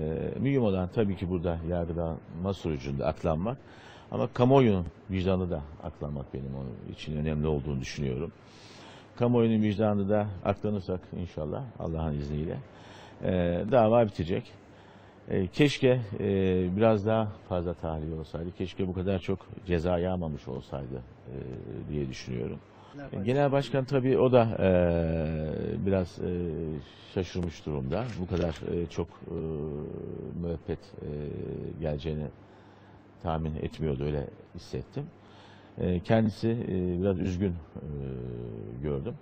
Ee, mühim olan tabii ki burada yargılama sürecinde aklanmak. Ama kamuoyunun vicdanı da aklanmak benim onun için önemli olduğunu düşünüyorum. Kamuoyunun vicdanı da aklanırsak inşallah Allah'ın izniyle e, dava bitecek. E, keşke e, biraz daha fazla tahliye olsaydı. Keşke bu kadar çok ceza yağmamış olsaydı e, diye düşünüyorum. Genel Başkan tabii o da e, biraz e, şaşırmış durumda. Bu kadar e, çok e, müebbet e, geleceğini tahmin etmiyordu öyle hissettim. E, kendisi e, biraz üzgün e, gördüm.